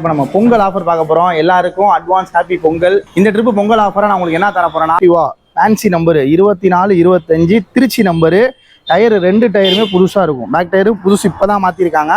இப்போ நம்ம பொங்கல் ஆஃபர் பார்க்க போறோம். எல்லாருக்கும் அட்வான்ஸ் ஹாப்பி பொங்கல். இந்த ட்ரிப்பு பொங்கல் ஆஃபராக நான் உங்களுக்கு என்ன தர போறேன்னா ஃபேன்சி நம்பரு இருபத்தி நாலு இருபத்தஞ்சு திருச்சி நம்பரு டயர் ரெண்டு டயருமே புதுசாக இருக்கும். பேக் டயரு புதுசு இப்போ தான் மாற்றிருக்காங்க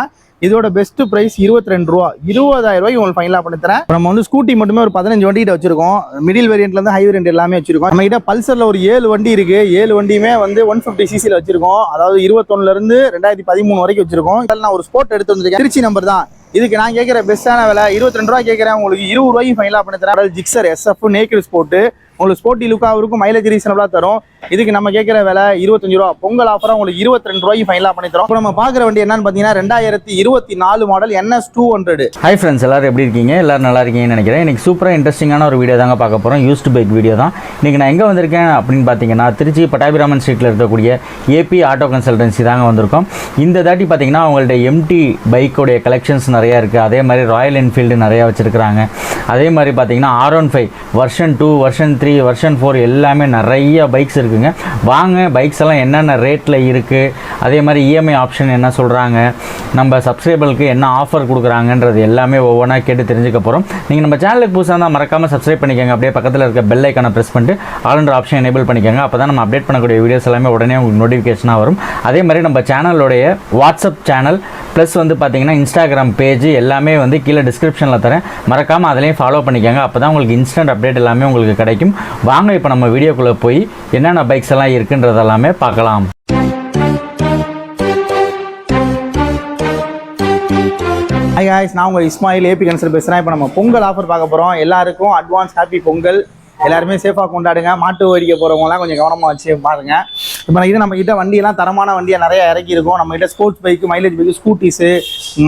இதோட பெஸ்ட் ப்ரைஸ் இருபத்தி ரெண்டு ரூபா. இருபதாயிரம் ரூபாய்க்கு உங்களுக்கு ஃபைனலாக பண்ணி தரேன். நம்ம வந்து ஸ்கூட்டி மட்டுமே ஒரு பதினஞ்சு வண்டிகிட்ட வச்சிருக்கோம். மிடில் வேரியண்ட்லேருந்து ஹை வேரியண்ட் எல்லாமே வச்சிருக்கோம். நம்ம கிட்ட பல்சரில் ஒரு ஏழு வண்டி இருக்கு. ஏழு வண்டியுமே வந்து ஒன் ஃபிஃப்டி சிசியில் வச்சிருக்கோம். அதாவது இருபத்தொன்னுல இருந்து ரெண்டாயிரத்தி பதிமூணு வரைக்கும் வச்சிருக்கோம். இதில் நான் ஒரு ஸ்போர்ட் எடுத்து வந்திருக்கேன். திருச்சி நம்பர் தான். இதுக்கு நான் கேட்குற பெஸ்ட்டான விலை இருபத்தி ரெண்டு ரூபா கேட்குறேன். உங்களுக்கு இருபது ரூபாய்க்கு ஃபைனலாக பண்ணி தரேன் ஜிக்ஸர் எஸ்எஃப் நேக்கல் ஸ்போர்ட்டு உங்களுக்கு ஸ்போர்ட்டி லுக்காக இருக்கும் மைலேஜ் ரீசனபிளாக தரும். இதுக்கு நம்ம கேட்குற விலை இருபத்தஞ்சு ரூபா. பொங்கல் ஆஃபராக உங்களுக்கு இருபத்தி ரெண்டு ரூபாய்க்கு ஃபைனலாக பண்ணி தரோம். இப்போ நம்ம பார்க்குற வண்டி என்னன்னு பார்த்தீங்கன்னா ரெண்டாயிரத்தி இருபத்தி நாலு model NS two hundred hi friends எல்லாரும் எப்படி இருக்கீங்க? எல்லாரும் நல்லா இருக்கீங்கன்னு நினைக்கிறேன். இன்றைக்கி சூப்பராக இன்ட்ரெஸ்டிங்கான ஒரு வீடியோ தாங்க பார்க்க போகிறோம் யூஸ்டு பைக் வீடியோ தான். இன்றைக்கி நான் எங்கே வந்திருக்கேன் அப்படின்னு பார்த்தீங்கன்னா திருச்சி பட்டாபிராமன் ஸ்ட்ரீட்டில் இருக்கக்கூடிய ஏபி ஆட்டோ கன்சல்டன்சி தாங்க வந்திருக்கோம். இந்த தாட்டி பார்த்தீங்கன்னா அவங்கள்ட்ட எம்டி பைக்கோடைய கலெக்ஷன்ஸ் நிறையா இருக்குது அதே மாதிரி ராயல் என்ஃபீல்டு நிறையா வச்சுருக்கிறாங்க. அதே மாதிரி பார்த்தீங்கன்னா R one five version two version three version four எல்லாமே நிறைய பைக்ஸ் இருக்குங்க. வாங்க பைக்ஸ் எல்லாம் என்னென்ன ரேட்டில் இருக்குது அதே மாதிரி இஎம்ஐ ஆப்ஷன் என்ன சொல்கிறாங்க நம்ம சப்ஸ்கிரைபருக்கு என்ன ஆஃபர் கொடுக்குறாங்கன்றது எல்லாமே ஒவ்வொன்றா கேட்டு தெரிஞ்சுக்க போகிறோம் நீங்கள் நம்ம சேனலுக்கு புதுசாக இருந்தால் மறக்காமல் சப்ஸ்கிரைப் பண்ணிக்கோங்க. அப்படியே பக்கத்தில் இருக்க பெல் ஐக்கானை ப்ரெஸ் பண்ணிட்டு ஆளுன்ற ஆப்ஷன் எனேபிள் பண்ணிக்கோங்க. அப்போ தான் நம்ம அப்டேட் பண்ணக்கூடிய வீடியோஸ் எல்லாமே உடனே உங்களுக்கு நோட்டிஃபிகேஷனாக வரும். அதே மாதிரி நம்ம சேனலுடைய வாட்ஸ்அப் சேனல் ப்ளஸ் வந்து பார்த்தீங்கன்னா இன்ஸ்டாகிராம் பேஜ் எல்லாமே வந்து கீழே டிஸ்கிரிப்ஷனில் தரேன். மறக்காமல் அதிலையும் ஃபாலோ பண்ணிக்கோங்க. அப்போ தான் உங்களுக்கு இன்ஸ்டன்ட் அப்டேட் எல்லாமே உங்களுக்கு கிடைக்கும். வாங்க இப்போ நம்ம வீடியோக்குள்ளே போய் என்னென்ன பைக்ஸ் எல்லாம் இருக்குன்றதெல்லாமே பார்க்கலாம். ஹாய் guys நான் உங்கள் இஸ்மாயில் ஏபி கன்சல் பேசுகிறேன் இப்போ நம்ம பொங்கல் ஆஃபர் பார்க்க போகிறோம் எல்லாருக்கும் அட்வான்ஸ் ஹாப்பி பொங்கல். எல்லாருமே சேஃபாக கொண்டாடுங்க. மாட்டு வடிக்க போகிறவங்கலாம் கொஞ்சம் கவனமாக வச்சு பாருங்கள் இப்போ இது நம்ம கிட்ட வண்டியெல்லாம் தரமான வண்டியை நிறைய இறக்கியிருக்கோம். நம்ம கிட்ட sports bike mileage bike scooties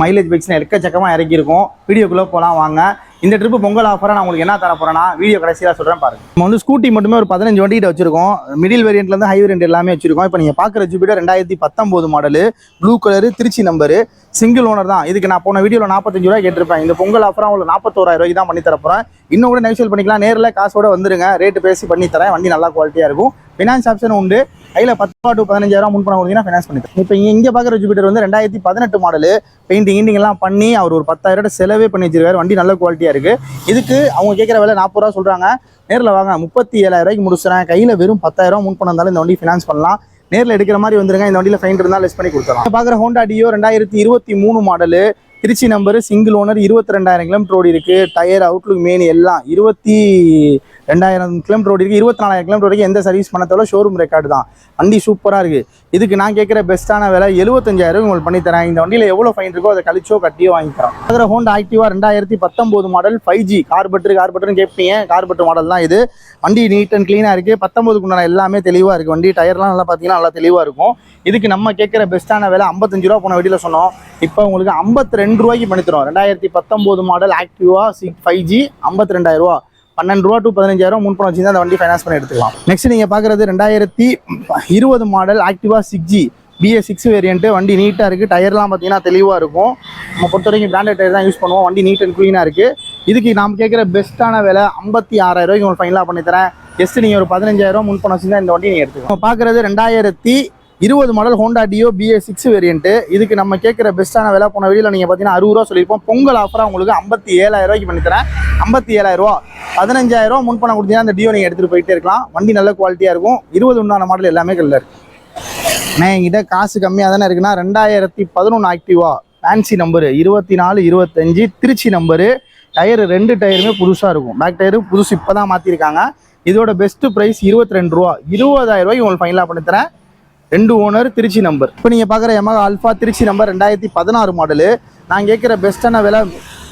mileage பைக்ஸ்னு எக்கச்சக்கமாக இறக்கியிருக்கோம். வீடியோக்குள்ளே போகலாம் வாங்க. இந்த ட்ரிப்பு பொங்கல் ஆஃபராக நான் உங்களுக்கு என்ன தர போகிறேன்னா வீடியோ கடைசியாக சொல்கிறேன் பாருங்க. நம்ம வந்து ஸ்கூட்டி மட்டுமே ஒரு பதினஞ்சு வண்டிகிட்ட வச்சிருக்கோம். மிடில் வேரியண்ட்லேருந்து ஹை வேரியண்ட் எல்லாமே வச்சிருக்கோம். இப்போ நீங்கள் பார்க்குற ஜூபிட்டர் ரெண்டாயிரத்தி பத்தொம்போது model blue colour Trichy number single owner தான். இதுக்கு நான் போன வீடியோவில் நாற்பத்தஞ்சு ரூபாய் கேட்டிருப்பேன். இந்த பொங்கல் ஆஃபராக உங்களுக்கு நாற்பத்தோராயிரம் ரூபாய்க்கு தான் பண்ணி தரப்போகிறேன் இன்னும் கூட நெகோஷியல் பண்ணிக்கலாம். நேரில் காசோட வந்துருங்க. ரேட்டு பேசி பண்ணி தரேன். வண்டி நல்லா குவாலிட்டியாக இருக்கும். ஃபினான்ஸ் ஆப்ஷன் உண்டு. கையில் பத்து பாட்டு டு பதினஞ்சாயிரம் முன் பண்ண கொடுத்தீங்கன்னா ஃபைனான்ஸ் பண்ணி இப்போ இங்கே இங்கே பார்க்குற ஜூபிட்டர் வந்து ரெண்டாயிரத்தி பதினெட்டு மாடலு பெயிண்டிங் கிண்டிங் எல்லாம் பண்ணி அவர் ஒரு பத்தாயிரம் ரூபாய் செலவே பண்ணி வச்சிருக்காரு. வண்டி நல்ல குவாலிட்டியாக இருக்குது இதுக்கு அவங்க கேட்குற விலை நாற்பது ரூபா சொல்கிறாங்க நேரில் வாங்க முப்பத்தி ஏழாயிரம் ரூபாய்க்கு முடிச்சுறேன். கையில் வெறும் பத்தாயிரம் முன் பணம் இருந்தாலும் இந்த வண்டி ஃபினான்ஸ் பண்ணலாம். நேரில் எடுக்கிற மாதிரி வந்துருங்க. இந்த வண்டியில் ஃபைன் இருந்தால் லெஸ் பண்ணி கொடுத்துறோம். பார்க்குற ஹோண்டா டியோ ரெண்டாயிரத்தி இருபத்தி மூணு model Trichy number single owner இருபத்தி ரெண்டாயிரம் கிலோமீட்டர் ஓடி இருக்குது டயர் அவுட்லுக் மெயின் எல்லாம் இருபத்தி ரெண்டாயிரம் கிலோமீட்டர் ஓடி இருக்கு இருபத்தி நாலாயிரம் கிலோமீட்டர் வரைக்கும் எந்த சர்வீஸ் பண்ணத்தோட ஷோரூம் ரெக்கார்டு தான். வண்டி சூப்பராக இருக்குது இதுக்கு நான் கேட்குற பெஸ்ட்டான விலை எழுபத்தஞ்சாயிரம் உங்களுக்கு பண்ணி தரேன். இந்த வண்டியில் எவ்வளோ ஃபைன் இருக்கோ அதை கழிச்சோ கட்டியோ வாங்கிக்கிறோம் அதில் ஹோண்டா ஆக்டிவா ரெண்டாயிரத்தி பத்தொம்போது மாடல் ஃபைவ் ஜி கார்பெட்ரு கார்பெட்ருன்னு கேட்பீங்க. கார்பெட்ரு மாடல் தான் இது. வண்டி நீட் அண்ட் க்ளீனாக இருக்குது பத்தொம்போதுக்கு உண்டான எல்லாமே தெளிவாக இருக்குது வண்டி டயர்லாம் நல்லா பார்த்தீங்கன்னா நல்லா தெளிவாக இருக்கும். இதுக்கு நம்ம கேட்குற பெஸ்ட்டான விலை ஐம்பத்தஞ்சு ரூபா போன வீடியோவில் சொன்னோம். இப்போ உங்களுக்கு ஐம்பத்தி ரெண்டு ரூபாய்க்கு பண்ணி ரெண்டாயிரத்தி பத்தொம்போது model Activa six five G ஐம்பத்தி ரெண்டாயிரம் ரூபா. பன்னெண்டு ரூபா டு பதினஞ்சாயிரம் முன் பணம் வச்சு அந்த வண்டி ஃபைனான்ஸ் பண்ணி எடுத்துக்கலாம். நெக்ஸ்ட் நீங்கள் பார்க்குறது ரெண்டாயிரத்தி இருபது model Activa six G BS six variant வண்டி நீட்டாக இருக்குது டயர்லாம் பார்த்தீங்கன்னா தெளிவாக இருக்கும். நம்ம பொறுத்த வரைக்கும் பிராண்டட் டயர் தான் யூஸ் பண்ணுவோம். வண்டி நீட் அண்ட் க்ளீனாக இருக்குது இதுக்கு நாம் கேட்குற பெஸ்ட்டான விலை ஐம்பத்தி ஆறாயிரம் ரூபாய்க்கு உங்களுக்கு ஃபைனலாக பண்ணித்தரேன் ஜஸ்ட் நீங்கள் ஒரு பதினஞ்சாயிரம் முன் பணம் வச்சுருந்தா இந்த வண்டி நீங்கள் எடுத்துக்கலாம். நம்ம பார்க்குறது ரெண்டாயிரத்தி இருபது model Honda Dio BA six variant இதுக்கு நம்ம கேட்குற பெஸ்ட்டான விலை போன வெளியில் நீங்கள் பார்த்தீங்கன்னா அறுபது ரூபா சொல்லியிருப்போம். பொங்கல் ஆஃபராக உங்களுக்கு ஐம்பத்தி ஏழாயிரம் ரூபாய்க்கு பண்ணித்தரேன் ஐம்பத்தி ஏழாயிரம் ரூபா. பதினஞ்சாயிரம் முன் பணம் கொடுத்தீங்கன்னா அந்த டியோ நீங்கள் எடுத்துகிட்டு போயிட்டே இருக்கலாம். வண்டி நல்ல குவாலிட்டியாக இருக்கும். இருபது உண்டான மாடல் எல்லாமே கல்ல இருக்கு நான் என்கிட்ட காசு கம்மியாக தானே இருக்குன்னா ரெண்டாயிரத்தி பதினொன்று ஆக்டிவா ஃபேன்சி நம்பரு இருபத்தி நாலு இருபத்தஞ்சு திருச்சி நம்பரு டயரு ரெண்டு டயருமே புதுசாக இருக்கும். பேக் டயரு புதுசு இப்போ தான் மாற்றிருக்காங்க இதோட பெஸ்ட்டு ப்ரைஸ் இருபத்தி ரெண்டு ரூபா. இருபதாயிரம் ரூபாய்க்கு உங்களுக்கு ஃபைனலாக பண்ணித்தரேன் ரெண்டு ஓனர் திருச்சி நம்பர் இப்போ நீங்கள் பார்க்குற Yamaha அல்ஃபா திருச்சி நம்பர் ரெண்டாயிரத்தி பதினாறு மாடலு நான் கேட்குற பெஸ்ட்டான விலை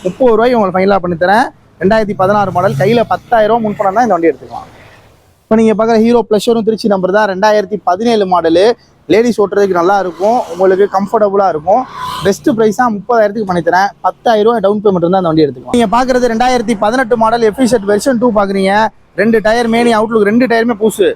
முப்பது ரூபாய்க்கு உங்களுக்கு ஃபைனலாக பண்ணித்தரேன் ரெண்டாயிரத்தி பதினாறு மாடல் கையில் பத்தாயிரம் முன் பணம் தான் இந்த வண்டி எடுத்துக்கலாம். இப்போ நீங்கள் பார்க்குற ஹீரோ ப்ளஷரும் திருச்சி நம்பர் தான். ரெண்டாயிரத்தி பதினேழு மாடலு லேடிஸ் ஓட்டுறதுக்கு நல்லா இருக்கும். உங்களுக்கு கம்ஃபர்டபுளாக இருக்கும். பெஸ்ட்டு ப்ரைஸாக முப்பதாயிரத்துக்கு பண்ணித்தரேன் பத்தாயிரரூவா டவுன் பேமெண்ட் இருந்தால் அந்த வண்டி எடுத்துக்கலாம். நீங்கள் பார்க்குறது ரெண்டாயிரத்தி பதினெட்டு மாடல் எஃபிஷெட் வெர்ஷன் டூ பார்க்குறீங்க ரெண்டு டயர் மேனி அவுட்லுக் ரெண்டு டயருமே புதுசு.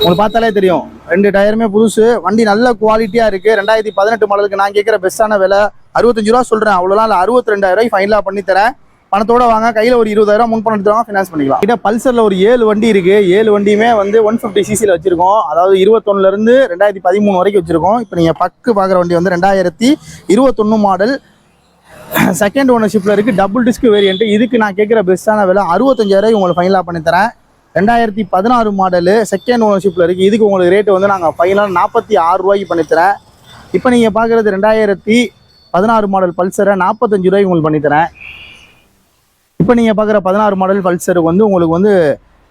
உங்களுக்கு பார்த்தாலே தெரியும். ரெண்டு டயருமே புதுசு. வண்டி நல்ல குவாலிட்டியாக இருக்குது ரெண்டாயிரத்தி பதினெட்டு மாடலுக்கு நான் கேட்குற பெஸ்ட்டான விலை. அறுபத்தஞ்சு ரூபா சொல்கிறேன் அவ்வளோலாம் இல்லை அறுபத்தி ரெண்டாயிரம் ஃபைனலாக பண்ணி தரேன். பணத்தோட வாங்க. கையில் ஒரு இருபதாயிரம் முன் பணம் எடுத்துவாங்க ஃபினான்ஸ் பண்ணிக்கலாம். கிட்ட பல்சரில் ஒரு ஏழு வண்டி இருக்கு. ஏழு வண்டியுமே வந்து ஒன் ஃபிஃப்டி சிசியில் வச்சிருக்கோம். அதாவது இருபத்தொன்னுலேருந்து ரெண்டாயிரத்தி பதிமூணு வரைக்கும் வச்சிருக்கோம். இப்போ நீங்கள் பக்கு பார்க்குற வண்டி வந்து ரெண்டாயிரத்தி இருபத்தொன்னு மாடல் செகண்ட் ஓனர்ஷிப்பில் இருக்குது டபுள் டிஸ்க் வேரியன்ட் இதுக்கு நான் கேட்குற பெஸ்ட்டான விலை அறுபத்தஞ்சாயிரம் உங்களுக்கு ஃபைனலாக பண்ணி தரேன். ரெண்டாயிரத்தி பதினாறு மாடலு செகண்ட் ஓனர்ஷிப்பில் இருக்குது இதுக்கு உங்களுக்கு ரேட்டு வந்து நாங்கள் ஃபைனலாக நாற்பத்தி ஆறு ரூபாய்க்கு பண்ணித்தரேன். இப்போ நீங்கள் பார்க்குறது ரெண்டாயிரத்தி பதினாறு மாடல் பல்சரை நாற்பத்தஞ்சு ரூபாய்க்கு உங்களுக்கு பண்ணித்தரேன். இப்போ நீங்கள் பார்க்குற பதினாறு மாடல் பல்சருக்கு வந்து உங்களுக்கு வந்து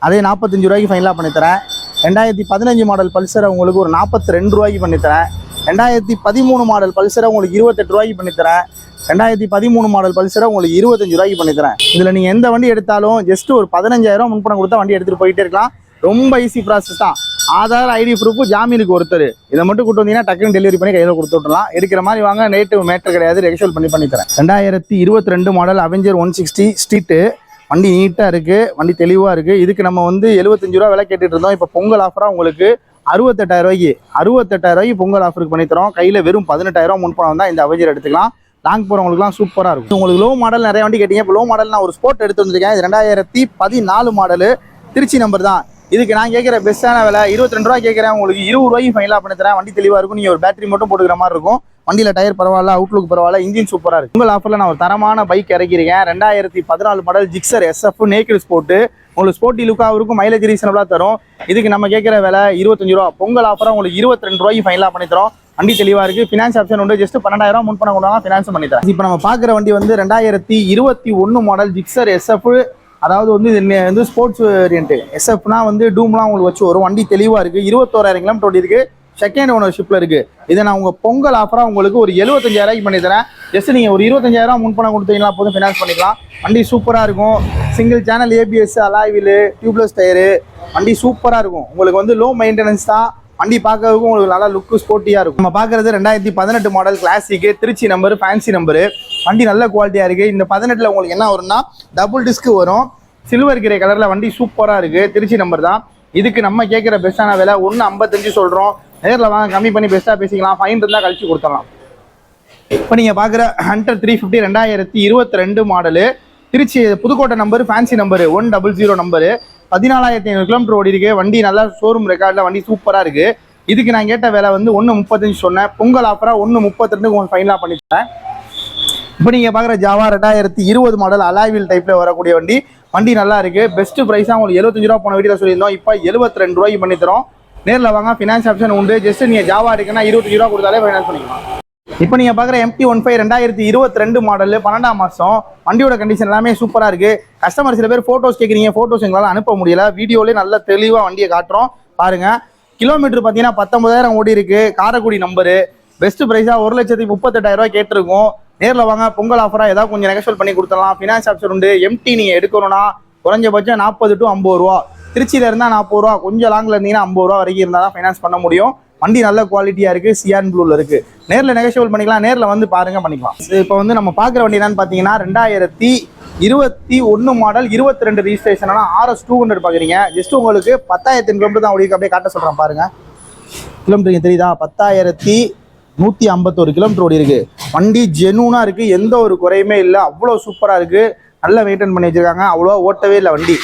அதே நாற்பத்தஞ்சு ரூபாய்க்கு ஃபைனலாக பண்ணித்தரேன். ரெண்டாயிரத்தி பதினஞ்சு மாடல் பல்சரை உங்களுக்கு ஒரு நாற்பத்தி ரெண்டு ரூபாய்க்கு பண்ணித்தரேன். ரெண்டாயிரத்தி பதிமூணு மாடல் பல்சரை உங்களுக்கு இருபத்தெட்டு ரூபாய்க்கு பண்ணித்தரேன். ரெண்டாயிரத்தி பதிமூணு மாடல் பல்சரை உங்களுக்கு இருபத்தஞ்சு ரூபாய்க்கு பண்ணித்தரேன். இதில் நீங்கள் எந்த வண்டி எடுத்தாலும் ஜஸ்ட் ஒரு பதினஞ்சாயிரம் முன்பணம் கொடுத்தா வண்டி எடுத்துகிட்டு போயிட்டே இருக்கலாம். ரொம்ப ஈஸி ப்ராசஸ் தான். ஆதார் ஐடி ப்ரூஃப் ஜாமீனுக்கு ஒருத்தர். இதை மட்டும் கூட்டு வந்தீங்கன்னா டக்குன்னு டெலிவரி பண்ணி கையில் கொடுத்து விட்டுலாம் எடுக்கிற மாதிரி வாங்க நேட்டு மேட்டர் கிடையாது. ரெகுஷல் பண்ணி பண்ணித்தரேன். ரெண்டாயிரத்தி இருபத்தி ரெண்டு model Avenger one sixty street வண்டி நீட்டாக இருக்குது வண்டி தெளிவாக இருக்குது இதுக்கு நம்ம வந்து எழுபத்தஞ்சு ரூபா விலை கேட்டுட்டு இருந்தோம். இப்போ பொங்கல் ஆஃபராக உங்களுக்கு அறுபத்தெட்டாயிரம் ரூபாய்க்கு அறுபத்தெட்டாயிரம் ரூபாய்க்கு பொங்கல் ஆஃபருக்கு பண்ணி தரோம் கையில் வெறும் பதினெட்டாயிரம் முன்பணம் தான் இந்த அவஞ்சர் எடுத்துக்கலாம். லாங் போகிறவங்களுக்குலாம் சூப்பராக இருக்கும். உங்களுக்கு லோ மாடல் நிறைய வண்டி கேட்டீங்க. இப்போ லோ மாடல் நான் ஒரு ஸ்போர்ட் எடுத்து வந்திருக்கேன். இது ரெண்டாயிரத்தி பதினாலு மாடலு திருச்சி நம்பர் தான். இதுக்கு நான் கேட்குற பெஸ்ட்டான விலை இருபத்தி ரெண்டு ரூபா கேட்குறேன். உங்களுக்கு இருபது ரூபாய்க்கு ஃபைனலாக பண்ணி தரேன். வண்டி தெளிவாக இருக்கும். நீங்கள் ஒரு பேட்டரி மட்டும் போட்டுக்கிற மாதிரி இருக்கும். வண்டியில் டயர் பரவாயில்ல அவுட்லுக் பரவாயில்ல இன்ஜின் சூப்பராக இருக்கு. உங்கள் ஆஃபரில் நான் ஒரு தரமான பைக் இறக்கிருக்கேன் ரெண்டாயிரத்தி பதினாலு model Gixxer SF naked sport உங்களுக்கு ஸ்போர்ட்டி லுக்காக இருக்கும் மைலேஜ் ரீசனபிளாக தரும். இதுக்கு நம்ம கேட்குற விலை இருபத்தஞ்சு ரூபா. பொங்கல் ஆஃபராக உங்களுக்கு இருபத்தி ரெண்டு ரூபாய்க்கு ஃபைனலாக பண்ணி தரோம். வண்டி தெளிவாக இருக்குது ஃபினான்ஸ் ஆப்ஷன் உண்டு. ஜஸ்ட் பன்னெண்டாயிரம் முன் பணம் கொண்டாங்க ஃபினான்ஸ் பண்ணி தரேன். இப்போ நம்ம பார்க்குற வண்டி வந்து ரெண்டாயிரத்தி இருபத்தி ஒன்று மாடல் ஜிக்ஸர் எஸ்எஃப் அதாவது வந்து இது வந்து ஸ்போர்ட்ஸ் வேரியண்ட்டு எஸ்எஃப்னா வந்து டூம்லாம் உங்களுக்கு வச்சு வரும். வண்டி தெளிவாக இருக்குது இருபத்தோராயிரம் கிலோமீட்டர் இருக்குது செகண்ட் ஓனர்ஷிப்பில் இருக்குது இதை நான் உங்கள் பொங்கல் ஆஃபராக உங்களுக்கு ஒரு எழுபத்தஞ்சாயிரம் பண்ணி தரேன். ஜஸ்ட் நீங்கள் ஒரு இருபத்தஞ்சாயிரம் முன்பணம் கொடுத்தீங்கன்னா போதும் ஃபினான்ஸ் பண்ணிக்கலாம். வண்டி சூப்பராக இருக்கும். Single channel ABS alloy wheel tubeless tyre வண்டி சூப்பராக இருக்கும். உங்களுக்கு வந்து லோ மெயின்டெனன்ஸ் தான். வண்டி பார்க்கறதுக்கும் உங்களுக்கு நல்லா லுக்கு ஸ்போர்ட்டியாக இருக்கும். நம்ம பார்க்குறது ரெண்டாயிரத்தி பதினெட்டு model classic Trichy number fancy number வண்டி நல்ல குவாலிட்டியாக இருக்குது இந்த பதினெட்டில் உங்களுக்கு என்ன வரும்னா டபுள் டிஸ்க் வரும். சில்வர் கிரே கலரில் வண்டி சூப்பராக இருக்குது திருச்சி நம்பர் தான். இதுக்கு நம்ம கேட்குற பெஸ்ட்டான விலை ஒன்று ஐம்பத்தஞ்சு சொல்கிறோம் நேரில் வாங்க கம்மி பண்ணி பெஸ்ட்டாக பேசிக்கலாம். ஃபைன் இருந்தால் கழிச்சு கொடுத்துடலாம். இப்போ நீங்கள் பார்க்குற ஹண்ட்ரட் த்ரீ ஃபிஃப்டி ரெண்டாயிரத்தி இருபத்தி ரெண்டு model Trichy Pudukkottai number fancy number one double zero number பதினாலாயிரத்தி ஐநூறு கிலோமீட்டர் ஓடி இருக்கு. வண்டி நல்லா ஷோரூம் ரெக்கார்டில் வண்டி சூப்பராக இருக்குது இதுக்கு நான் கேட்ட விலை வந்து ஒன்று முப்பத்தஞ்சு சொன்னேன். பொங்கல் ஆஃபராக ஒன்று முப்பத்தி ரெண்டு உங்களுக்கு ஃபைனலாக பண்ணி தரேன் இப்போ நீங்கள் பார்க்குற ஜாவா ரெண்டாயிரத்தி இருபது மாடல் அலாய்வில் டைப்பில் வரக்கூடிய வண்டி. வண்டி நல்லா இருக்கு. பெஸ்ட் ப்ரைஸாக உங்களுக்கு எழுபத்தஞ்சு ரூபா போன வீட்டில் சொல்லியிருந்தோம். இப்போ எழுபத்தி ரெண்டு ரூபாய்க்கு பண்ணி தரோம். நேரில் வாங்க ஃபினான்ஸ் ஆப்ஷன் உண்டு. ஜஸ்ட் நீங்கள் ஜாவா இருக்குன்னா இருபத்தஞ்சு ரூபா கொடுத்தாலே ஃபைனான்ஸ் பண்ணிக்கலாம். இப்போ நீங்கள் பார்க்குற எம்டி ஒன் ஃபைவ் ரெண்டாயிரத்தி இருபத்தி ரெண்டு மாடல் பன்னெண்டாம் மாதம் வண்டியோட கண்டிஷன் எல்லாமே சூப்பராக இருக்குது கஸ்டமர் சில பேர் ஃபோட்டோஸ் கேட்குறீங்க ஃபோட்டோஸ் எங்களால் அனுப்ப முடியல. வீடியோலேயே நல்ல தெளிவாக வண்டியை காட்டுறோம். பாருங்கள் கிலோமீட்டர் பார்த்தீங்கன்னா பத்தொன்பதாயிரம் ஓடி இருக்குது காரைக்குடி நம்பரு பெஸ்ட் ப்ரைஸாக ஒரு லட்சத்தி முப்பத்தெட்டாயிரம் ரூபாய் கேட்டிருக்கோம். நேரில் வாங்க பொங்கல் ஆஃபராக ஏதாவது கொஞ்சம் நெகஷுவல் பண்ணி கொடுத்துடலாம். ஃபினான்ஸ் ஆப்ஷன் உண்டு. எம்டி நீங்கள் எடுக்கணும்னா குறைஞ்சபட்சம் நாற்பது டு ஐம்பது ரூபா. திருச்சியில் இருந்தால் நாற்பது ரூபா. கொஞ்சம் லாங்கில் இருந்தீங்கன்னா ஐம்பது ரூபா வரைக்கும் இருந்தால் தான் ஃபைனான்ஸ் பண்ண முடியும். வண்டி நல்ல குவாலிட்டியாக இருக்குது சியான் ப்ளூவில் இருக்குது நேரில் நெகஷியபிள் பண்ணிக்கலாம். நேரில் வந்து பாருங்கள் பண்ணிக்கலாம். இப்போ வந்து நம்ம பார்க்குற வண்டி என்னன்னு பார்த்தீங்கன்னா ரெண்டாயிரத்தி இருபத்தி ஒன்று மாடல் இருபத்தி ரெண்டு ரிஜிஸ்ட்ரேஷன் ஆனால் ஆர்எஸ் டூ ஹண்ட்ரட் பார்க்குறீங்க ஜஸ்ட் உங்களுக்கு பத்தாயிரத்தி கிலோமீட்டர் தான் உங்களுக்கு அப்படியே காட்ட சொல்கிறேன் பாருங்கள் கிலோமீட்டருக்கு தெரியுதா? பத்தாயிரத்தி நூற்றி ஐம்பத்தோரு கிலோமீட்டர் ஓடி இருக்கு வண்டி ஜெனூனாக இருக்குது எந்த ஒரு குறையுமே இல்லை. அவ்வளோ சூப்பராக இருக்குது நல்லா மெயின்டைன் பண்ணி வச்சிருக்காங்க. அவ்வளோ ஓட்டவே இல்லை வண்டி.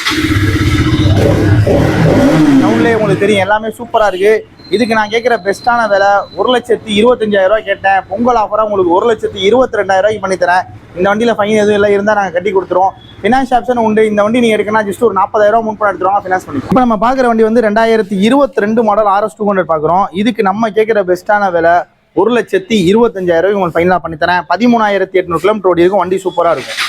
டவுன்லேயே உங்களுக்கு தெரியும். எல்லாமே சூப்பராக இருக்குது இதுக்கு நான் கேட்குற பெஸ்ட்டான விலை ஒரு லட்சத்தி இருபத்தஞ்சாயிரரூவா கேட்டேன். பொங்கல் ஆஃபராக உங்களுக்கு ஒரு லட்சத்தி இருபத்தி ரெண்டாயிரம் பண்ணித்தரேன் இந்த வண்டியில் ஃபைன் எதுவும் இல்லை. இருந்தால் நாங்கள் கட்டி கொடுத்துருவோம். ஃபினான்ஸ் ஆப்ஷன் உண்டு. இந்த வண்டி நீங்கள் எடுக்கணும் ஜஸ்ட் ஒரு நாற்பதாயிரம் முன் முன்பணம் எடுத்துருவாங்க ஃபினான்ஸ் பண்ணி இப்போ நம்ம பார்க்குற வண்டி வந்து ரெண்டாயிரத்தி இருபத்தி ரெண்டு மாடல் ஆர்எஸ் டூ ஹண்ட்ரட் பார்க்குறோம் இதுக்கு நம்ம கேட்குற பெஸ்ட்டான விலை ஒரு லட்சத்தி இருபத்தஞ்சாயிரம் ரூபாய் உங்களுக்கு ஃபைனலாக பண்ணித்தரேன் பதிமூணாயிரத்தி எட்நூறு கிலோமீட்டர் ஓடி இருக்கும் வண்டி சூப்பராக இருக்கும்.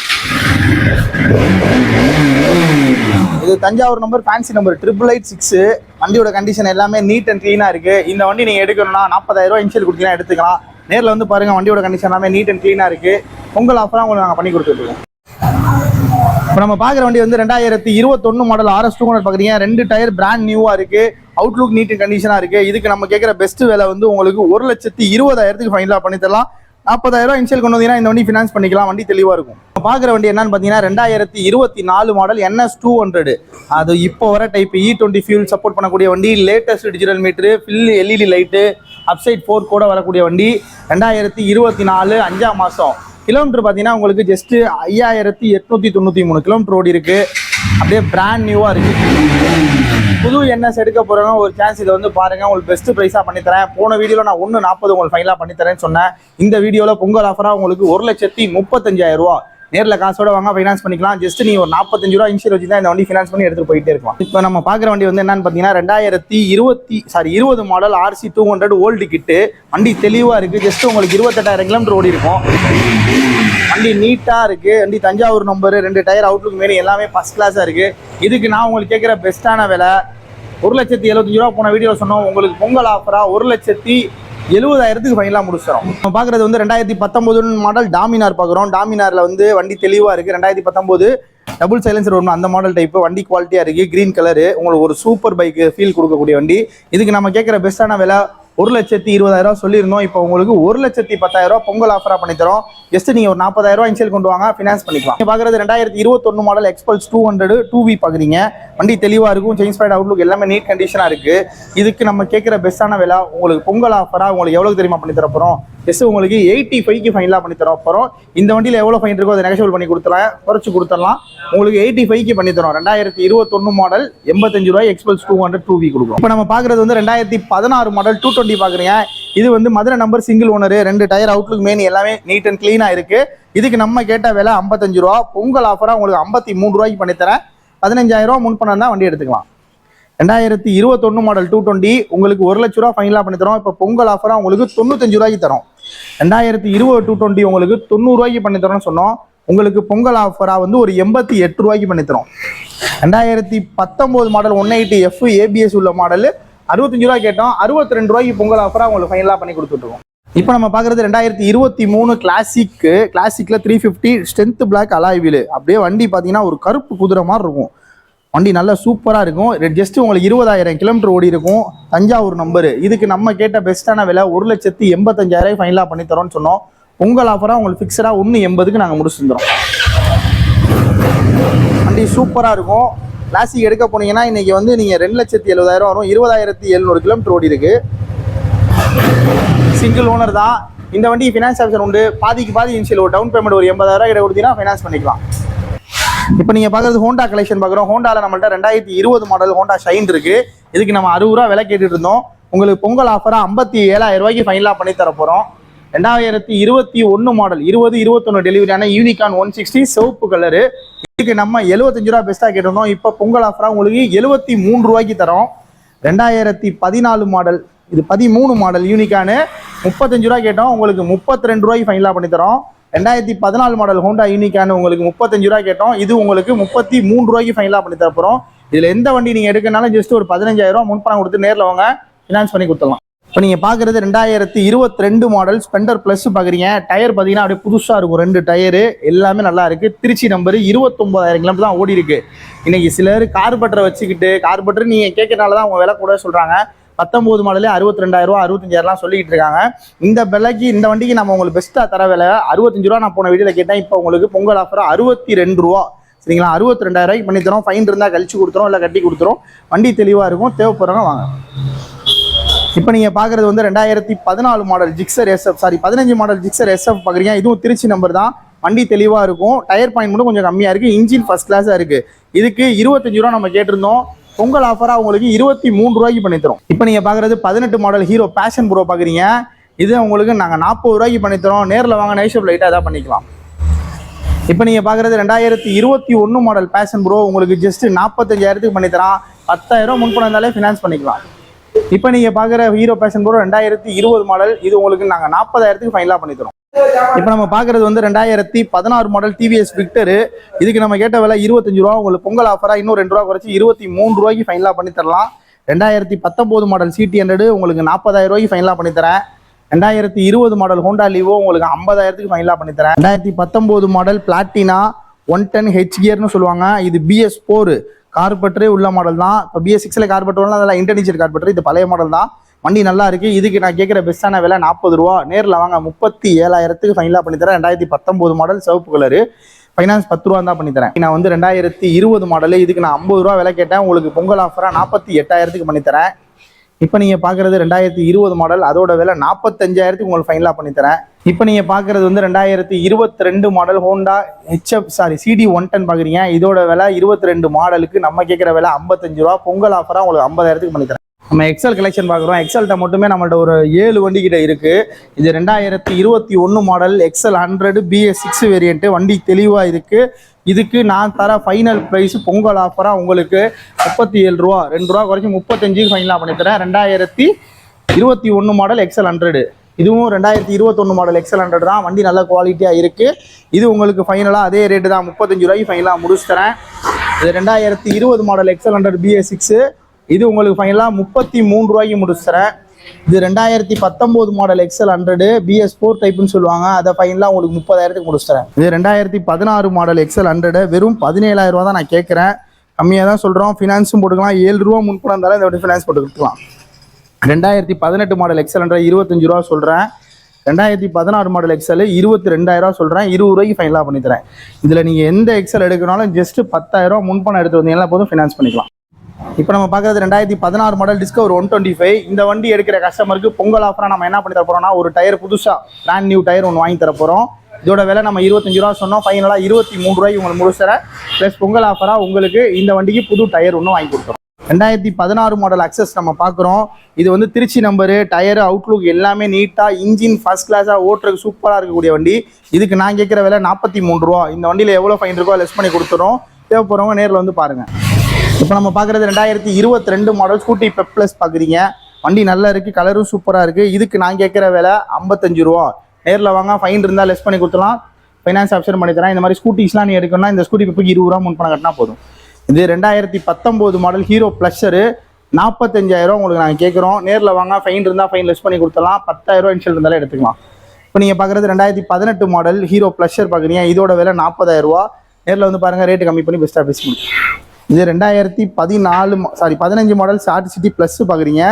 இது Thanjavur number fancy number triple eight six வண்டியோட கண்டிஷன் எல்லாமே நீட் அண்ட் க்ளீனாக இருக்கு. இந்த வண்டி நீங்கள் எடுக்கணும்னா நாற்பதாயிரம் ரூபாய் இன்ஷியல் கொடுத்தீங்கன்னா எடுத்துக்கலாம். நேரில் வந்து பாருங்க வண்டியோட கண்டிஷன் எல்லாமே நீட் அண்ட் க்ளீனாக இருக்கு. உங்கள் ஆஃபராக உங்களுக்கு நாங்கள் பண்ணி கொடுத்துருக்கோம் இப்போ நம்ம பார்க்குற வண்டி வந்து ரெண்டாயிரத்தி இருபத்தொன்று மாடல் ஆர்எஸ் டூ ஹண்ட்ரட் பார்க்குறீங்க. ரெண்டு டயர் பிராண்ட் நியூவாக இருக்கு. அவுட்லுக் நீட் கண்டிஷனாக இருக்கு. இதுக்கு நம்ம கேட்குற பெஸ்ட் விலை வந்து உங்களுக்கு ஒரு லட்சத்தி இருபதாயிரத்துக்கு ஃபைனலாக பண்ணி தரலாம். நாற்பதாயிரம் இன்ஷியல் கொண்டு வந்தீங்கன்னா இந்த வண்டி ஃபினான்ஸ் பண்ணிக்கலாம். வண்டி தெளிவாக இருக்கும். பார்க்குற வண்டி என்னன்னு பார்த்தீங்கன்னா ரெண்டாயிரத்தி இருபத்தி நாலு மாடல் என்எஸ் டூ ஹண்ட்ரடு அது இப்போ வர type E twenty fuel support பண்ணக்கூடிய வண்டி latest digital meter full LED light upside fork கூட வரக்கூடிய வண்டி. ரெண்டாயிரத்தி இருபத்தி நாலு அஞ்சாம் மாதம் கிலோமீட்டர் பார்த்தீங்கன்னா உங்களுக்கு ஜஸ்ட்டு ஐயாயிரத்தி எட்நூற்றி தொண்ணூற்றி மூணு கிலோமீட்டர் ஓடி இருக்குது அப்படியே பிராண்ட் நியூவாக இருக்குது புது என்எஸ் எடுக்க போகிறவங்க ஒரு சான்ஸ் இதை வந்து பாருங்கள் உங்களுக்கு பெஸ்ட் ப்ரைஸாக பண்ணித்தரேன். போன வீடியோவில் நான் ஒன்று நாற்பது உங்களுக்கு ஃபைனலாக பண்ணித்தரேன்னு சொன்னேன். இந்த வீடியோவில் பொங்கல் ஆஃபராக உங்களுக்கு ஒரு லட்சத்தி முப்பத்தஞ்சாயிரம் ரூபா நேரில் காசோட வாங்க ஃபைனான்ஸ் பண்ணிக்கலாம். ஜஸ்ட் நீ ஒரு நாற்பத்தஞ்சு ரூபா இன்ஷியல் வச்சு தான் இந்த வண்டி ஃபினான்ஸ் பண்ணி எடுத்துகிட்டு போயிட்டே இருக்கலாம். இப்போ நம்ம பார்க்குற வண்டி வந்து என்னன்னு பார்த்தீங்கன்னா ரெண்டாயிரத்தி இருபத்தி சாரி இருபது model RC two hundred old kit வண்டி தெளிவாக இருக்குது ஜஸ்ட் உங்களுக்கு இருபத்தெட்டாயிரம் கிலோமீட்டர் ஓடி இருக்கும். வண்டி நீட்டாக இருக்குது வண்டி தஞ்சாவூர் நம்பர் ரெண்டு டயர் அவுட்லுக் மாரி எல்லாமே ஃபஸ்ட் கிளாஸாக இருக்குது இதுக்கு நான் உங்களுக்கு கேட்குற பெஸ்ட்டான விலை ஒரு லட்சத்தி எழுபத்தஞ்சு ரூபா போன வீடியோ சொன்னோம். உங்களுக்கு பொங்கல் ஆஃபராக ஒரு லட்சத்தி எழுபதாயிரத்துக்கு ஃபைனலாக முடிச்சிடும் நம்ம பார்க்குறது வந்து ரெண்டாயிரத்தி பத்தொம்போது மாடல் டாமினார் பார்க்குறோம். டாமினாரில் வந்து வண்டி தெளிவாக இருக்குது ரெண்டாயிரத்தி பத்தொம்போது டபுள் சைலன்சர் வரும்? அந்த மாடல் டைப்பு வண்டி குவாலிட்டியாக இருக்குது க்ரீன் கலரு உங்களுக்கு ஒரு சூப்பர் பைக்கு ஃபீல் கொடுக்கக்கூடிய வண்டி. இதுக்கு நம்ம கேட்குற பெஸ்ட்டான விலை ஒரு லட்சத்தி இருபதாயிரம் சொல்லியிருந்தோம். இப்போ உங்களுக்கு ஒரு லட்சத்தி பத்தாயிரம் பொங்கல் ஆஃபராக பண்ணி தரோம். ஜஸ்ட் நீங்கள் ஒரு நாற்பதாயிரம் இன்ஷியல் கொண்டு வாங்க ஃபினான்ஸ் பண்ணிக்கலாம். நீங்கள் பார்க்குறது ரெண்டாயிரத்தி இருபத்தொன்று model Xpulse two hundred two V பார்க்குறீங்க வண்டி தெளிவாக இருக்கும் செயின் ஸ்பைட் அவுட்லுக் எல்லாமே நீட் கண்டிஷனாக இருக்குது இதுக்கு நம்ம கேட்குற பெஸ்ட்டான விலை உங்களுக்கு பொங்கல் ஆஃபராக உங்களுக்கு எவ்வளோ தெரியுமா பண்ணி தரப்போகிறோம் ஜஸ்ட் உங்களுக்கு எயிட்டி ஃபைவ்க்கு ஃபைனலாக பண்ணி தரோம் அப்புறம் இந்த வண்டியில் எவ்வளோ ஃபைன் இருக்கோ அதை நெகஷியபிள் பண்ணி கொடுத்துலாம் குறைச்சி கொடுத்துடலாம். உங்களுக்கு எயிட்டி ஃபைவ்க்கு பண்ணி தரோம். ரெண்டாயிரத்தி இருபத்தொன்று மாடல் எண்பத்தஞ்சு ரூபாய் Xpulse two hundred two V கொடுக்கும். இப்போ நம்ம பார்க்குறது வந்து ரெண்டாயிரத்தி பதினாறு மாடல் டூ டுவெண்ட்டி பார்க்குறீங்க இது வந்து மதுரை நம்பர் சிங்கிள் ஓனர் ரெண்டு டயர் அவுட்லுக் மெயின் எல்லாமே நீட் அண்ட் க்ளீனாக இருக்குது இதுக்கு நம்ம கேட்ட விலை ஐம்பத்தஞ்சு ரூபா. பொங்கல் ஆஃபராக உங்களுக்கு ஐம்பத்தி மூணு ரூபாய்க்கு பண்ணித்தரேன் பதினஞ்சாயிரம் ரூபா முன் பணம் தான் வண்டி எடுத்துக்கலாம். ரெண்டாயிரத்தி இருபத்தொன்று மாடல் டூ டுவெண்ட்டி உங்களுக்கு ஒரு லட்ச ரூபா ஃபைனலாக பண்ணி தரோம். இப்போ பொங்கல் ஆஃபராக உங்களுக்கு தொண்ணூத்தஞ்சு ரூபாய்க்கு தரோம். ரெண்டாயிரத்தி இருபது டூ டுவெண்ட்டி உங்களுக்கு தொண்ணூறுரூவாய்க்கு பண்ணி தரோம்னு சொன்னோம். உங்களுக்கு பொங்கல் ஆஃபராக வந்து ஒரு எண்பத்தி எட்டு ரூபாய்க்கு பண்ணித்தரும். ரெண்டாயிரத்தி பத்தொம்போது model one eighty F ABS உள்ள மாடல் அறுபத்தஞ்சு ரூபா கேட்டோம். அறுபத்தி ரெண்டு ரூபாய்க்கு பொங்கல் ஆஃபராக உங்களுக்கு ஃபைனலாக பண்ணி கொடுத்துட்ருக்கோம். இப்போ நம்ம பார்க்குறது ரெண்டாயிரத்தி இருபத்தி மூணு கிளாசிக்கு கிளாசிக்கில் three fifty strength black alloy wheel அப்படியே வண்டி பார்த்தீங்கன்னா ஒரு கருப்பு குதிரை மாதிரி இருக்கும். வண்டி நல்லா சூப்பராக இருக்கும். ஜஸ்ட் உங்களுக்கு இருபதாயிரம் கிலோமீட்டர் ஓடி இருக்கும். தஞ்சாவூர் நம்பரு இதுக்கு நம்ம கேட்ட பெஸ்ட்டான விலை ஒரு லட்சத்தி எண்பத்தஞ்சாயிரம் ஃபைனலாக பண்ணி தரோம்னு சொன்னோம். உங்கள் ஆஃபராக உங்களுக்கு ஃபிக்ஸடாக ஒன்று எண்பதுக்கு நாங்கள் முடிச்சு வண்டி சூப்பராக இருக்கும். கிளாசிக் எடுக்க போனீங்கன்னா இன்றைக்கி வந்து நீங்கள் ரெண்டு லட்சத்தி எழுபதாயிரம் வரும். இருபதாயிரத்தி எழுநூறு கிலோமீட்டர் ஓடி இருக்கு. சிங்கிள் ஓனர் தான். இந்த வண்டி ஃபினான்ஸ் ஆப்ஷன் உண்டு. பாதிக்கு பாதி இன்சியல் ஒரு டவுன் பேமெண்ட் ஒரு எண்பதாயிரம் கிட்ட கொடுத்தீங்கன்னா ஃபைனான்ஸ் பண்ணிக்கலாம். இப்போ நீங்கள் பார்க்குறது ஹோண்டா கலெக்ஷன் பார்க்குறோம் ஹோண்டாவில் நம்மள்ட்ட ரெண்டாயிரத்தி இருபது மாடல் ஹோண்டா ஷைன் இருக்கு. இதுக்கு நம்ம அறுபது ரூபா விலை கேட்டுட்டு இருந்தோம். உங்களுக்கு பொங்கல் ஆஃபராக ஐம்பத்தி ஏழாயிரம் ரூபாய்க்கு ஃபைனலாக பண்ணி தர போகிறோம் ரெண்டாயிரத்தி இருபத்தி ஒன்று மாடல் இருபது இருபத்தொன்று டெலிவரியான யூனிகான் ஒன் சிக்ஸ்டி சிவப்பு கலரு இதுக்கு நம்ம எழுபத்தஞ்சு ரூபா பெஸ்ட்டாக கேட்டிருந்தோம் இப்போ பொங்கல் ஆஃபராக உங்களுக்கு எழுபத்தி மூணு ரூபாய்க்கு தரோம். ரெண்டாயிரத்தி பதினாலு மாடல் இது பதிமூணு மாடல் யூனிகான்னு முப்பத்தஞ்சு ரூபா கேட்டோம். உங்களுக்கு முப்பத்தி ரெண்டு ரூபாய்க்கு ஃபைனலாக பண்ணி தரோம். ரெண்டாயிரத்தி பதினாலு மாடல் ஹோண்டா யூனிக்கானு உங்களுக்கு முப்பத்தஞ்சு ரூபா கேட்டோம். இது உங்களுக்கு முப்பத்தி மூணு ரூபாய்க்கு ஃபைனலாக பண்ணி தரப்போகிறோம் இதில் எந்த வண்டி நீங்கள் எடுக்கனாலும் ஜஸ்ட் ஒரு பதினஞ்சாயிரம் ரூபா முன்பணம் கொடுத்து நேரில் வாங்க ஃபினான்ஸ் பண்ணி கொடுத்துடலாம். இப்போ நீங்கள் பார்க்குறது ரெண்டாயிரத்தி இருபத்தி ரெண்டு மாடல் ஸ்பெண்டர் ப்ளஸ் பார்க்குறீங்க டயர் பார்த்தீங்கன்னா அப்படியே புதுசாக இருக்கும். ரெண்டு டயரு எல்லாமே நல்லா இருக்குது திருச்சி நம்பர் இருபத்தொம்போதாயிரம் கிலோமீட்டர் தான் ஓடி இருக்குது இன்றைக்கி சிலர் கார்பட்டரை வச்சுக்கிட்டு கார்பட்டர் நீங்கள் கேட்கறனால தான் அவங்க விலை கூட சொல்கிறாங்க பத்தொம்போது மாடலே அறுபத்தி ரெண்டாயிரம் ரூபா அறுபத்தஞ்சாயிரம்லாம் சொல்லிக்கிட்டு இருக்காங்க. இந்த விலைக்கு இந்த வண்டிக்கு நம்ம உங்களுக்கு பெஸ்ட்டாக தர விலை அறுபத்தஞ்சு ரூபா நான் போன வீடியோவில் கேட்டேன். இப்போ உங்களுக்கு பொங்கல் ஆஃபர் அறுபத்தி ரெண்டு ரூபா. சரிங்களா? அறுபத்தி ரெண்டாயிரம் பண்ணி தரோம். ஃபைன் இருந்தால் கழிச்சு கொடுத்துரும் இல்லை கட்டி கொடுத்துரும் வண்டி தெளிவாக இருக்கும். தேவைப்படுறவங்க வாங்க. இப்போ நீங்கள் பார்க்குறது வந்து ரெண்டாயிரத்தி பதினாலு மாடல் ஜிக்ஸர் எஸ்எஃப் சாரி பதினஞ்சு மாடல் ஜிக்ஸர் எஸ்எஃப் பார்க்குறீங்க இதுவும் திருச்சி நம்பர் தான். வண்டி தெளிவாக இருக்கும். டயர் பாயிண்ட் மட்டும் கொஞ்சம் கம்மியாக இருக்குது இன்ஜின் ஃபஸ்ட் கிளாஸாக இருக்குது இதுக்கு இருபத்தஞ்சு ரூபா நம்ம கேட்டிருந்தோம். பொங்கல் ஆஃபராக உங்களுக்கு இருபத்தி மூணு ரூபாய்க்கு பண்ணித்தரும் இப்போ நீங்கள் பார்க்குறது பதினெட்டு மாடல் ஹீரோ பேஷன் ப்ரோ பார்க்குறீங்க இது உங்களுக்கு நாங்கள் நாற்பது ரூபாய்க்கு பண்ணித்தரோம் நேரில் வாங்க நைஷப் லைட்டாக எதாவது பண்ணிக்கலாம். இப்போ நீங்கள் பார்க்குறது ரெண்டாயிரத்தி இருபத்தி ஒன்று மாடல் பேஷன் ப்ரோ உங்களுக்கு ஜஸ்ட் நாற்பத்தஞ்சாயிரத்துக்கு பண்ணித்தரான் பத்தாயிரம் முன்பணம் இருந்தாலே ஃபினான்ஸ் பண்ணிக்கலாம். இப்போ நீங்கள் பார்க்குற ஹீரோ பேஷன் ப்ரோ ரெண்டாயிரத்தி இருபது மாடல் இது உங்களுக்கு நாங்கள் நாற்பதாயிரத்துக்கு ஃபைனலாக பண்ணித்தரோம் இப்போ நம்ம பார்க்குறது வந்து ரெண்டாயிரத்தி பதினாறு மாடல் டிவிஎஸ் விக்டரு இதுக்கு நம்ம கேட்ட விலை இருபத்தஞ்சு ரூபா. உங்களுக்கு பொங்கல் ஆஃபராக இன்னும் ரெண்டு ரூபா குறைச்சி இருபத்தி மூணு ரூபாய்க்கு ஃபைனலாக பண்ணி தரலாம். ரெண்டாயிரத்தி பத்தொம்போது மாடல் சிடி ஹண்ட்ரடு உங்களுக்கு நாற்பதாயிரம் ரூபாய்க்கு ஃபைனலாக பண்ணி தரேன். ரெண்டாயிரத்தி இருபது மாடல் ஹோண்டா லீவோ உங்களுக்கு ஐம்பதாயிரத்துக்கு ஃபைனலாக பண்ணி தரேன். ரெண்டாயிரத்தி பத்தொம்போது model Platina one ten H கியர்னு சொல்லுவாங்க. இது பிஎஸ் ஃபோர் கார்பெட்டரே உள்ள மாடல் தான். இப்போ பிஎஸ் சிக்ஸில் கார்பெட்டர்லாம் அதெல்லாம் இன்டர்நேஷனல் கார்பெட்டர் இது பழைய மாடல் தான். வண்டி நல்லா இருக்கு. இதுக்கு நான் கேட்குற பெஸ்ட்டான விலை நாற்பது ரூபா. நேரில் வாங்க முப்பத்தி ஏழாயிரத்துக்கு ஃபைனலாக பண்ணித்தரேன். ரெண்டாயிரத்தி பத்தொம்போது மாடல் சிவப்பு கலரு ஃபைனான்ஸ் பத்து ரூபா தான் பண்ணித்தரேன். நான் வந்து ரெண்டாயிரத்தி இருபது மாடலு இதுக்கு நான் ஐம்பது ரூபா விலை கேட்டேன். உங்களுக்கு பொங்கல் ஆஃபராக நாற்பத்தி எட்டாயிரத்துக்கு பண்ணித்தரேன். இப்போ நீங்கள் பார்க்குறது ரெண்டாயிரத்தி இருபது மாடல் அதோட விலை நாற்பத்தஞ்சாயிரத்துக்கு உங்களுக்கு ஃபைனலாக பண்ணித்தரேன். இப்போ நீங்கள் பார்க்குறது வந்து ரெண்டாயிரத்தி இருபத்தி ரெண்டு model Honda HF sorry CD one ten பார்க்குறீங்க இதோட விலை இருபத்தி ரெண்டு மாடலுக்கு நம்ம கேட்குற விலை ஐம்பத்தஞ்சு ரூபா. பொங்கல் ஆஃபராக உங்களுக்கு ஐம்பதாயிரத்துக்கு பண்ணித்தரேன். நம்ம எக்ஸல் கலெக்ஷன் பார்க்குறோம். எக்ஸல்கிட்ட மட்டுமே நம்மள்ட்ட ஒரு ஏழு வண்டி கிட்ட இருக்குது இது ரெண்டாயிரத்தி இருபத்தி ஒன்று model XL hundred BS six variant வண்டி தெளிவாக இருக்குது இதுக்கு நான் தர ஃபைனல் ப்ரைஸ் பொங்கல் ஆஃபராக உங்களுக்கு முப்பத்தி ஏழு ரூபா. ரெண்டு ரூபா குறைச்சி முப்பத்தஞ்சுக்கு ஃபைனலாக பண்ணி தரேன். ரெண்டாயிரத்தி இருபத்தி ஒன்று மாடல் எக்ஸல் ஹண்ட்ரடு இதுவும் ரெண்டாயிரத்தி இருபத்தொன்று மாடல் எக்ஸல் ஹண்ட்ரட் தான். வண்டி நல்ல குவாலிட்டியாக இருக்குது இது உங்களுக்கு ஃபைனலாக அதே ரேட்டு தான். முப்பத்தஞ்சு ரூபாய்க்கு ஃபைனலாக முடிச்சு தரேன். இது ரெண்டாயிரத்தி இருபது model XL hundred BS six இது உங்களுக்கு ஃபைனலாக முப்பத்தி மூணு ரூபாய்க்கு முடிச்சு தரேன் இது ரெண்டாயிரத்தி பத்தொம்போது model XL hundred BS four டைப்புன்னு சொல்லுவாங்க. அதை ஃபைனலாக உங்களுக்கு முப்பதாயிரத்துக்கு முடிச்சு தரேன் இது ரெண்டாயிரத்தி பதினாறு மாடல் எக்ஸல் ஹண்ட்ரடு வெறும் பதினேழாயிரம் ரூபா தான் நான் கேட்குறேன். கம்மியாக தான் சொல்கிறோம் ஃபினான்ஸும் போட்டுக்கலாம். ஏழு ரூபா முன்பணம் இருந்தாலும் இந்த வாட்டி ஃபினான்ஸ் போட்டு கொடுத்துக்கலாம் ரெண்டாயிரத்தி பதினெட்டு மாடல் எக்ஸல்ன்ற இருபத்தஞ்சு ரூபா சொல்கிறேன் ரெண்டாயிரத்தி பதினாறு மாடல் எக்ஸல் இருபத்தி ரெண்டாயிரம் சொல்கிறேன் இருபது ரூபாய்க்கு ஃபைனலாக பண்ணித்தரேன். இதில் நீங்கள் எந்த எக்ஸல் எடுக்கணும்னாலும் ஜஸ்ட் பத்தாயிரரூவா முன்பணம் எடுத்து வந்தீங்கன்னா போதும் ஃபினான்ஸ் பண்ணிக்கலாம். இப்போ நம்ம பார்க்குறது ரெண்டாயிரத்தி பதினாறு model Discover one twenty five இந்த வண்டி எடுக்கிற கஸ்டமருக்கு பொங்கல் ஆஃபராக நம்ம என்ன பண்ணி தர போகிறோம்னா ஒரு டயர் புதுசாக பிராண்ட் நியூ டயர் ஒன்று வாங்கி தர போகிறோம் இதோட விலை நம்ம இருபத்தஞ்சு ரூபா சொன்னோம். ஃபைனலாக இருபத்தி மூணு ரூபாய்க்கு உங்களுக்கு முடிச்சு ப்ளஸ் பொங்கல் ஆஃபராக உங்களுக்கு இந்த வண்டிக்கு புது டயர் ஒன்று வாங்கி கொடுத்துறோம் ரெண்டாயிரத்தி பதினாறு மாடல் அக்சஸ் நம்ம பார்க்குறோம். இது வந்து திருச்சி நம்பரு டயர் அவுட்லுக் எல்லாமே நீட்டாக இன்ஜின் ஃபர்ஸ்ட் கிளாஸாக ஓட்டுறதுக்கு சூப்பராக இருக்கக்கூடிய வண்டி. இதுக்கு நான் கேட்குற விலை நாற்பத்தி மூணு ரூபா. இந்த வண்டியில் எவ்வளோ ஃபைன் இருக்கோ லெஸ் பண்ணி கொடுத்துறோம். தேவைப்படுறவங்க நேரில் வந்து பாருங்கள் இப்போ நம்ம பார்க்குறது ரெண்டாயிரத்தி இருபத்தி ரெண்டு மாடல் ஸ்கூட்டி பெப் ப்ளஸ் பார்க்குறீங்க. வண்டி நல்லா இருக்குது கலரும் சூப்பராக இருக்குது இதுக்கு நான் கேட்குற விலை ஐம்பத்தஞ்சு ரூபா. நேரில் வாங்க ஃபைன் இருந்தால் லெஸ் பண்ணி கொடுத்துலாம் ஃபைனான்ஸ் ஆப்ஷன் பண்ணி தரேன். இந்த மாதிரி ஸ்கூட்டிஸ்லாம் நீ எடுக்கணும்னா இந்த ஸ்கூட்டி பெப்புக்கு இருபது ரூபா முன் பணம் கட்டினா போதும். இது ரெண்டாயிரத்தி பத்தொம்போது மாடல் ஹீரோ ப்ளஷரு நாற்பத்தஞ்சாயிரம் உங்களுக்கு நாங்கள் கேட்குறோம். நேரில் வாங்க ஃபைன் இருந்தால் ஃபைன் லெஸ் பண்ணி கொடுத்துலாம் பத்தாயிரம் இன்ஷியல் இருந்தாலும் எடுத்துக்கலாம். இப்போ நீங்கள் பார்க்குறது ரெண்டாயிரத்தி பதினெட்டு மாடல் ஹீரோ ப்ளஷர் பார்க்குறீங்க. இதோட விலை நாற்பதாயிரம் ரூபா. நேரில் வந்து பாருங்கள் ரேட்டு கம்மி பண்ணி பெஸ்ட்டாக பேசி முடியும் இது ரெண்டாயிரத்தி பதினாலு சாரி பதினஞ்சு மாடல் ஷார்ட் சிட்டி ப்ளஸ் பார்க்குறீங்க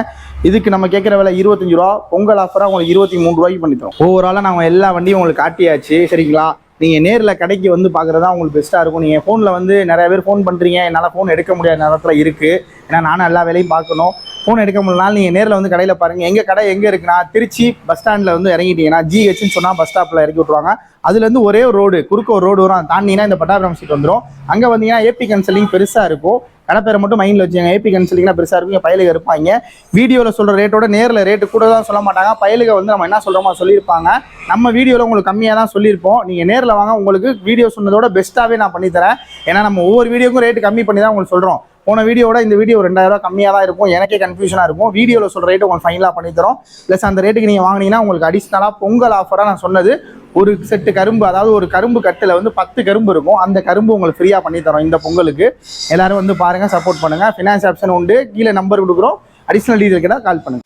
இதுக்கு நம்ம கேட்குற விலை இருபத்தஞ்சு ரூபா. பொங்கல் ஆஃபராக உங்களுக்கு இருபத்தி மூணு ரூபாய்க்கு பண்ணித்தரோம் ஓவராலாக நாங்கள் எல்லா வண்டியும் உங்களுக்கு காட்டியாச்சு. சரிங்களா? நீங்கள் நேரில் கடைக்கு வந்து பார்க்குறதா உங்களுக்கு பெஸ்ட்டாக இருக்கும். நீங்கள் ஃபோனில் வந்து நிறைய பேர் ஃபோன் பண்ணுறீங்க என்னால் ஃபோன் எடுக்க முடியாத நேரத்தில் இருக்குது ஏன்னா நானும் எல்லா வேலையும் பார்க்கணும். ஃபோன் எடுக்க முடியலனாலும் நீங்கள் நேரில் வந்து கடையில் பாருங்கள் எங்கள் கடை எங்கே இருக்குன்னா திருச்சி பஸ் ஸ்டாண்டில் வந்து இறங்கிட்டீங்கன்னா ஜிஹெச்னு சொன்னால் பஸ் ஸ்டாப்பில் இறக்கி விட்ருவாங்க அதுலேருந்து ஒரே ஒரு ரோடு குறுக்க ஒரு ரோடு வரும். அதை தாண்டினா இந்த பட்டாபுரம் சீட் வந்துடும் அங்கே வந்தீங்கன்னா ஏபி கன்சல்டிங் பெருசாக இருக்கும். கடை பேரை மட்டும் மைண்டில் வச்சுங்க ஏபி கன்சல்டிங்னா பெருசாக இருக்கும். இங்கே பயலுக இருப்பாங்க. வீடியோவில் சொல்கிற ரேட்டோட நேரில் ரேட்டு கூட தான் சொல்ல மாட்டாங்க. பயலுக வந்து நம்ம என்ன சொல்கிறோமோ சொல்லியிருப்பாங்க. நம்ம வீடியோவில் உங்களுக்கு கம்மியாக தான் சொல்லியிருப்போம். நீங்கள் நேரில் வாங்க. உங்களுக்கு வீடியோ சொன்னதோட பெஸ்ட்டாகவே நான் பண்ணித்தரேன். ஏன்னா நம்ம ஒவ்வொரு வீடியோக்கும் ரேட்டு கம்மி பண்ணி தான் உங்களுக்கு சொல்கிறோம் போன வீடியோட இந்த வீடியோ ரெண்டாயிரம் கம்மியாக தான் இருக்கும். எனக்கே கன்ஃபியூஷனாக இருக்கும். வீடியோவில் சொல்கிற ரேட்டு உங்களுக்கு ஃபைனலாக பண்ணித்தரோம் ப்ளஸ் அந்த ரேட்டுக்கு நீங்கள் வாங்கினீங்கன்னா உங்களுக்கு அடிஷ்னலாக பொங்கல் ஆஃபராக நான் சொன்னது ஒரு செட்டு கரும்பு அதாவது ஒரு கரும்பு கட்டில் வந்து பத்து கரும்பு இருக்கும். அந்த கரும்பு உங்களுக்கு ஃப்ரீயாக பண்ணித்தரோம் இந்த பொங்கலுக்கு. எல்லோரும் வந்து பாருங்கள் சப்போர்ட் பண்ணுங்கள் ஃபினான்ஸ் ஆப்ஷன் உண்டு. கீழே நம்பர் கொடுக்குறோம். அடிஷ்னல் டீட்டெயில் கேட்டால் கால் பண்ணுங்கள்